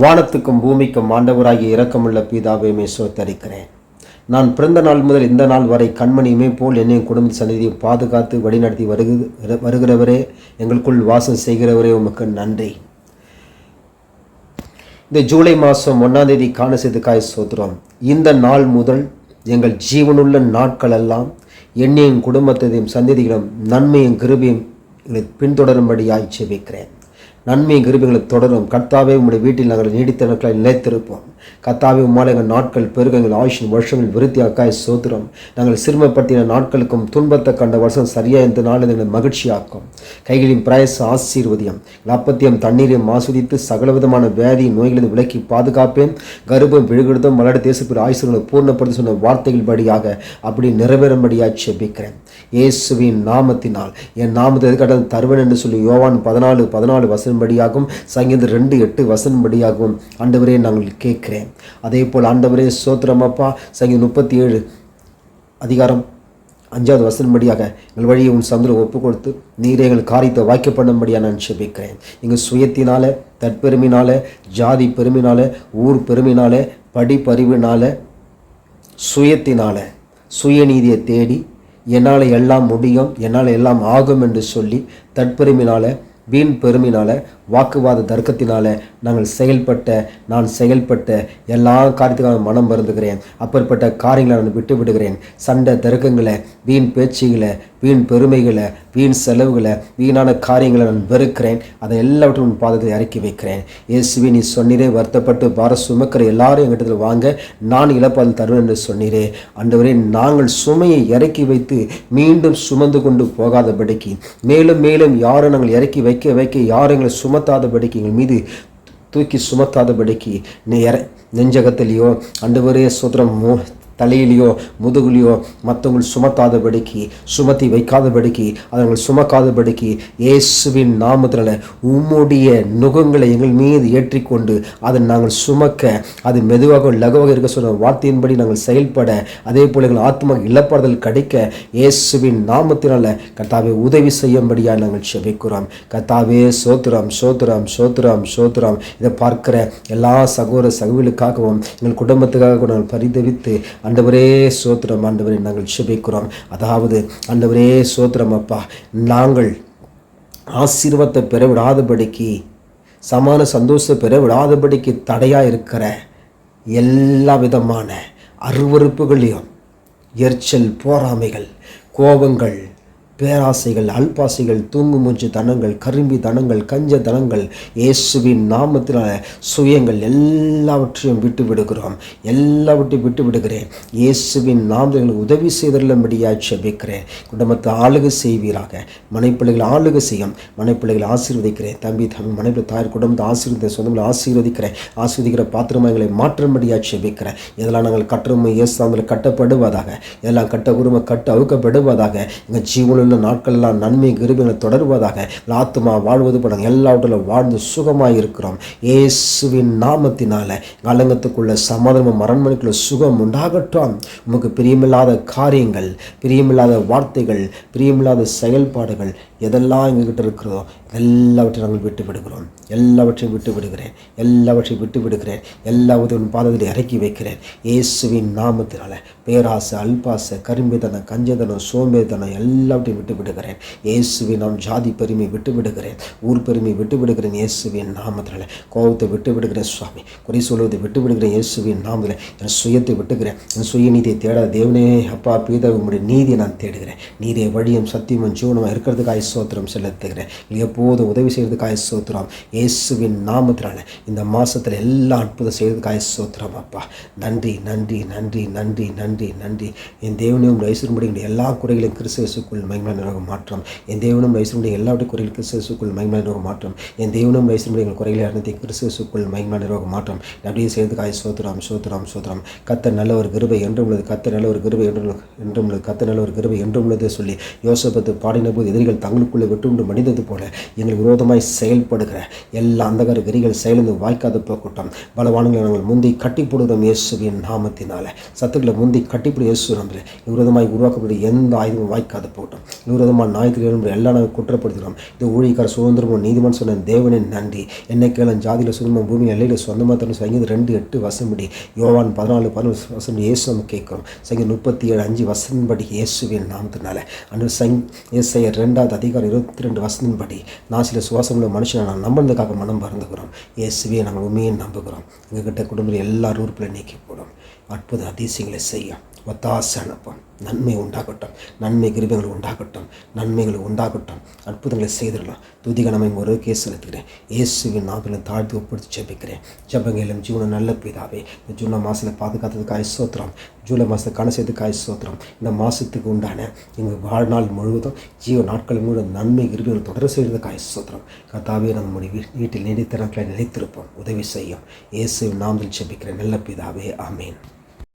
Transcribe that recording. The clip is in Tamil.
வானத்துக்கும் பூமிக்கும் ஆண்டவராகி இரக்கமுள்ள பீதாவையுமே சோத்தரிக்கிறேன் நான் பிறந்த நாள் முதல் இந்த நாள் வரை கண்மணியுமே போல் என்னையும் குடும்ப சந்நிதியை பாதுகாத்து வழிநடத்தி வருகு வருகிறவரே எங்களுக்குள் வாசம் செய்கிறவரே உமக்கு நன்றி. இந்த ஜூலை மாதம் ஒன்றாம் தேதி காண செய்துக்காய் சோத்திரம். இந்த நாள் முதல் எங்கள் ஜீவனுள்ள நாட்களெல்லாம் என்னையும் குடும்பத்தையும் சந்ததிகளும் நன்மையும் கிருபியும் எங்களை பின்தொடரும்படியாய் செபிக்கிறேன் நன்மையும் கிருபிகளை தொடரும். கர்த்தாவே உங்களுடைய வீட்டில் நாங்கள் நீடித்த நாட்களை நிலைத்திருப்போம். கர்த்தாவே உம்மால் எங்கள் நாட்கள் பெருக எங்கள் ஆயுஷின் வருஷங்கள் விருத்தியாக்காய் சோத்திரம். நாங்கள் சிறுமப்படுத்தின நாட்களுக்கும் துன்பத்தை கண்ட வருஷம் சரியாக இந்த நாள் எங்களை மகிழ்ச்சியாக்கும். கைகளின் பிரயச ஆசீர்வதியம். அப்பத்தியம் தண்ணீரையும் ஆஸ்வதித்து சகலவிதமான வியாதி நோய்களிலிருந்து விலக்கி பாதுகாப்பேன். கர்ப்பம் விழுகிறதும் மலட தேசப்பில் ஆயுசுகளை பூர்ணப்படுத்தி சொன்ன வார்த்தைகள் படியாக அப்படி நிறைவேறும்படியாக செபிக்கிறேன் இயேசுவின் நாமத்தினால் என் நாமத்தை எதுக்காட்டும் தருவன் என்று சொல்லி யோவான் பதினாலு பதினாலு வசன்படியாகவும் சங்கீதம் ரெண்டு எட்டு வசன்படியாகவும் அண்டவரே நாங்கள் கேட்கிறேன். அதே போல் ஆண்டவரே சோத்திரம் அப்பா. சங்கீதம் முப்பத்தி ஏழு அதிகாரம் அஞ்சாவது வசனப்படியாக எங்கள் வழியை உன் சந்திர ஒப்பு கொடுத்து நீரே எங்கள் காரியத்தை வாய்க்கப்படும்படியாக நான் செபிக்கிறேன் எங்கள் சுயத்தினால தற்பெருமினால ஜாதி பெருமினால ஊர் பெருமினால படிப்பறிவினால சுயத்தினால சுயநீதியை தேடி என்னால் எல்லாம் முடியும் என்னால் எல்லாம் ஆகும் என்று சொல்லி தற்பெருமினால வீண் பெருமினால வாக்குவாத தர்க்கத்தினால நாங்கள் செயல்பட்ட நான் செயல்பட்ட எல்லா காரியத்துக்காக மனம் வருந்துகிறேன். அப்பேற்பட்ட காரியங்களை நான் விட்டு விடுகிறேன். சண்டை தர்க்கங்களை வீண் பேச்சுகளை வீண் பெருமைகளை வீண் செலவுகளை வீணான காரியங்களை நான் வெறுக்கிறேன். அதை எல்லாவற்றையும் உன் பாதத்தில் இறக்கி வைக்கிறேன். இயேசுவி நீ சொன்னீரே வருத்தப்பட்டு பார சுமக்கிற எல்லாரும் எங்கிட்ட வாங்க. நான் இழப்பால் தருவேன் என்று சொன்னீரே. ஆண்டவரே நாங்கள் சுமையை இறக்கி வைத்து மீண்டும் சுமந்து கொண்டு போகாதபடிக்கு மேலும் மேலும் யாரும் நாங்கள் இறக்கி வைக்க வைக்க யாரும் எங்களை சுமத்தாதபடிக்கு எங்கள் மீது தூக்கி சுமத்தாதபடிக்கு நீ இற நெஞ்சகத்திலேயோ அண்டவரே சுதரம் மோ தலையிலையோ முதுகுலையோ மற்றவங்கள் சுமத்தாதபடிக்கு சுமத்தி வைக்காதபடிக்கு அவர்கள் சுமக்காதபடிக்கு இயேசுவின் நாமத்தில் உம்முடைய நுகங்களை எங்கள் மீது ஏற்றிக்கொண்டு அதை நாங்கள் சுமக்க அது மெதுவாக லகுவாக இருக்க சொன்ன வார்த்தையின்படி நாங்கள் செயல்பட அதே போல் எங்கள் ஆத்மா இழப்பாறுதல் கிடைக்க இயேசுவின் நாமத்தினால கர்த்தாவே உதவி செய்யும்படியாக நாங்கள் செபிக்கிறோம். கர்த்தாவே சோத்திரம் சோத்திரம் சோத்திரம் சோத்திரம். இதை பார்க்கிற எல்லா சகோதர சகவிகளுக்காகவும் எங்கள் குடும்பத்துக்காக நாங்கள் பரிதவித்து ஆண்டவரே சோத்திரம் ஆண்டவரை நாங்கள் சுபிக்கிறோம் அதாவது ஆண்டவரே சோத்திரம் அப்பா நாங்கள் ஆசீர்வாதத்தை பெற விடாதபடிக்கு சமான சந்தோஷத்தை பெற விடாதபடிக்கு தடையாக இருக்கிற எல்லா விதமான அருவறுப்புகளையும் எரிச்சல் போராமைகள் கோபங்கள் பேராசைகள் அல்பாசைகள் தூங்குமூச்சு தனங்கள் கரும்பி தனங்கள் கஞ்ச தனங்கள் இயேசுவின் நாமத்தினால சுயங்கள் எல்லாவற்றையும் விட்டு விடுகிறோம். எல்லாவற்றையும் விட்டு விடுகிறேன். இயேசுவின் நாமத்தில் உதவி செய்தருளும்படியாக செபிக்கிறேன் குடும்பத்தை ஆளுக செய்வீராக. மனைப்பிள்ளைகள் ஆளுக செய்யும். மனைப்பிள்ளைகள் ஆசீர்வதிக்கிறேன். தம்பி தம்பி மனைப்பிள்ளை தாயார் குடும்பத்தை ஆசீர்வதித்த சொந்தங்களை ஆசீர்வதிக்கிறேன். ஆசீர்வதிக்கிற பாத்திரமா எங்களை மாற்றும்படியாக செபிக்கிறேன் இதெல்லாம் நாங்கள் கட்டுறோம் இயேசாந்தில் கட்டப்படுவதாக. இதெல்லாம் கட்ட உரிமை கட்ட அவுக்கப்படுவதாக. எங்கள் ஜீவனில் உள்ள நாட்கள்லாம் நன்மை கிருபிகளை தொடர்வதாக ஆத்மா வாழ்வது போல எல்லாவற்றிலும் வாழ்ந்து சுகமாக இருக்கிறோம் இயேசுவின் நாமத்தினால கலங்கத்துக்குள்ள சமாதானமும் சமாதானம் மரண்மனைக்குள்ள சுகம் உண்டாகட்டும். உமக்கு பிரியமில்லாத காரியங்கள் பிரியமில்லாத வார்த்தைகள் பிரியமில்லாத செயல்பாடுகள் எதெல்லாம் எங்ககிட்ட இருக்கிறதோ எல்லாவற்றையும் நாங்கள் விட்டு விடுகிறோம் எல்லாவற்றையும் விட்டு விடுகிறேன் எல்லாவற்றையும் விட்டு விடுகிறேன் எல்லாவற்றையும் பாதத்தில் இறக்கி வைக்கிறேன். இயேசுவின் நாமத்தினால பேராசை அல்பாசை கரும்பிதனம் கஞ்சதனம் சோம்பேதனம் எல்லாவற்றையும் விட்டு விடுகிறேன் இயேசுவின் நாம் ஜாதி பெருமை விட்டு விடுகிறேன் ஊர் பெருமை விட்டு விடுகிறேன் இயேசுவின் நாமத்தினால கோபத்தை விட்டு விடுகிறேன் சுவாமி. குறை சொல்வதை விட்டு விடுகிறேன் இயேசுவின் நாமத்தில் என் சுயத்தை விட்டுக்கிறேன் என் சுயநீதியை தேடாத தேவனே அப்பா பீதா உங்களுடைய நீதியை நான் தேடுகிறேன். நீதியை வழியும் சத்தியமும் ஜீவனமாக இருக்கிறதுக்காக ஸ்தோத்திரம் செலுத்துகிறேன். எப்போதும் உதவி செய்கிறதுக்காக ஸ்தோத்திரம் இயேசுவின் நாமத்தினால இந்த மாதத்தில் எல்லா அற்புதம் செய்கிறதுக்காக ஸ்தோத்திரம் அப்பா. நன்றி நன்றி நன்றி நன்றி நன்றி நன்றி. என் தேவனையும் ஐஸ்வர்முடைய எல்லா குறைகளையும் கிறிஸ்துவசுக்குள் மகிமை மாற்றம். என் தேவனும் ஐஸ்வர்முடைய எல்லாவற்றை குறைகள் கிறிஸ்துவசுக்குள் மகிமை மாற்றம். என் தேவனும் ஐஸ்வர்முடைய எங்கள் குறைகளை அனைத்து கிறிஸ்துவசுக்குள் மகிமை மாற்றம். அப்படியே செய்கிறதுக்காக சோத்திரம் சோத்திரம் சோத்திரம் கத்த நல்ல ஒரு கிருபை என்றும் உள்ளது. கத்த நல்ல ஒரு கிருபை என்றும் என்றும் உள்ளது. கத்த நல்ல ஒரு கிருபை என்றும் உள்ளது சொல்லி யோசபத்து பாடின போது எதிரிகள் தங்களுக்குள்ளே விட்டுண்டு மடிந்தது போல எங்களுக்கு விரோதமாய் செயல்படுகிற எல்லா அந்தகார வெறிகள் செயலிருந்து வாய்க்காது போகட்டும். பலவான்களை நாங்கள் முந்தி கட்டி போடுகிறோம் இயேசுவின் நாமத்தினால. சத்துக்களை முந்தி கட்டிப்பிடி இயேசு நம்புகிறேன். விரோதமாய் உருவாக்கக்கூடிய எந்த ஆயுதமும் வாய்க்காது போகட்டும். விரோதமாக நாயத்தில் எல்லா நாங்கள் குற்றப்படுத்துகிறோம். இந்த ஊழியக்கார சுதந்திரமும் நீதிமன்றம் சொன்ன தேவனின் நன்றி. என்னை கேளும் ஜாதியில் சுதந்திரம் பூமி எல்லையில் சொந்தமாக தரும் சங்கீதம் ரெண்டு எட்டு வசம்படி யோவான் பதினாலு பதினொன்று வசம் இயேசு நம்ம கேட்குறோம். சங்கீதம் முப்பத்தி ஏழு அஞ்சு வசம்படி இயேசுவின் நாமத்தினால. அன்று சங் இயேசையர் ரெண்டாவது அதிகாரம் இருபத்தி ரெண்டு வசனத்தின்படி நான் சில சுவாசமுள்ள மனுஷனை நான் நம்புறதுக்காக மனம் பறந்துக்கிறோம் இயேசுவே நாங்கள் உண்மையை நம்புகிறோம். எங்ககிட்ட குடும்பத்தில் எல்லா உறுப்பில் நீக்கி போடும் அற்புத அதிசயங்களை செய்யும் ஒத்தாசை அனுப்பும். நன்மை உண்டாகட்டும். நன்மை கிருபங்கள் உண்டாகட்டும். நன்மைகள் உண்டாகட்டும். அற்புதங்களை செய்திடலாம். துதிகணமை ஒரு கேஸ் செலுத்துகிறேன். இயேசுவின் நாப்பில் தாழ்த்து ஒப்படுத்தி ஜெபிக்கிறேன். ஜபங்களும் ஜீவன நல்ல பிதாவே இந்த ஜூலை மாதத்தில் பாதுகாத்ததுக்காக சோத்திரம் ஜூலை மாதத்தை கணசத்துக்காக சோத்திரம் இந்த மாதத்துக்கு உண்டான எங்கள் வாழ்நாள் முழுவதும் ஜீவ நாட்கள் முழுவதும் நன்மை கிருபங்கள் தொடர செய்கிறதுக்காக சோத்திரம் கத்தாவே நம்முடைய வீட்டில் நீடித்த நாட்களை நிலைத்திருப்போம். உதவி செய்யும். இயேசுவின் நாமத்தில் ஜெபிக்கிறேன். நல்ல பிதாவே ஆமேன்.